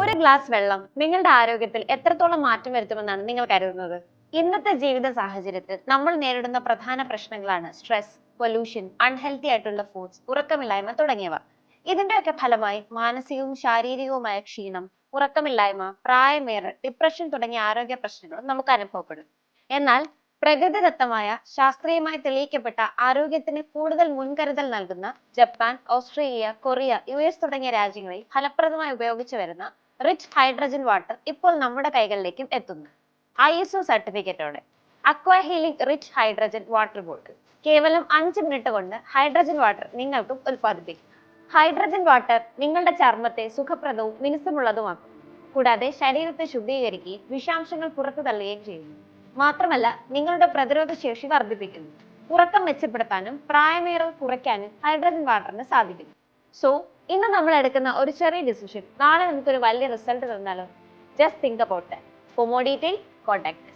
ഒരു ഗ്ലാസ് വെള്ളം നിങ്ങളുടെ ആരോഗ്യത്തിൽ എത്രത്തോളം മാറ്റം വരുത്തുമെന്നാണ് നിങ്ങൾ കരുതുന്നത്? ഇന്നത്തെ ജീവിത സാഹചര്യത്തിൽ നമ്മൾ നേരിടുന്ന പ്രധാന പ്രശ്നങ്ങളാണ് സ്ട്രെസ് പൊല്യൂഷൻ അൺഹെൽത്തി ആയിട്ടുള്ള ഫുഡ്സ് ഉറക്കമില്ലായ്മ തുടങ്ങിയവ. ഇതിന്റെയൊക്കെ ഫലമായി മാനസികവും ശാരീരികവുമായ ക്ഷീണം ഉറക്കമില്ലായ്മ പ്രായമേറെ ഡിപ്രഷൻ തുടങ്ങിയ ആരോഗ്യ പ്രശ്നങ്ങൾ നമുക്ക് അനുഭവപ്പെടും. എന്നാൽ പ്രകൃതിദത്തമായ ശാസ്ത്രീയമായി തെളിയിക്കപ്പെട്ട ആരോഗ്യത്തിന് കൂടുതൽ മുൻകരുതൽ നൽകുന്ന Japan Australia Korea U S തുടങ്ങിയ രാജ്യങ്ങളിൽ ഫലപ്രദമായി ഉപയോഗിച്ചു വരുന്ന റിച്ച് ഹൈഡ്രജൻ വാട്ടർ ഇപ്പോൾ നമ്മുടെ കൈകളിലേക്കും എത്തുന്നു. I S O സർട്ടിഫിക്കറ്റോടെ aqua healing rich hydrogen water bottle കേവലം അഞ്ച് മിനിറ്റ് കൊണ്ട് ഹൈഡ്രജൻ വാട്ടർ നിങ്ങൾക്കും ഉൽപ്പാദിപ്പിക്കും. ഹൈഡ്രജൻ വാട്ടർ നിങ്ങളുടെ ചർമ്മത്തെ സുഖപ്രദവും മിനുസമുള്ളതുമാക്കും. കൂടാതെ ശരീരത്തെ ശുദ്ധീകരിക്കുകയും വിഷാംശങ്ങൾ പുറത്തു തള്ളുകയും ചെയ്യുന്നു. മാത്രമല്ല നിങ്ങളുടെ പ്രതിരോധ ശേഷി വർദ്ധിപ്പിക്കുന്നു. ഉറക്കം മെച്ചപ്പെടുത്താനും പ്രായമേറെ കുറയ്ക്കാനും ഹൈഡ്രജൻ വാട്ടറിന് സാധിക്കും സോ ഇന്ന് നമ്മൾ എടുക്കുന്ന ഒരു ചെറിയ ഡിസിഷൻ നാളെ നമുക്കൊരു വലിയ result തന്നാലോ? Just think about for more detail contact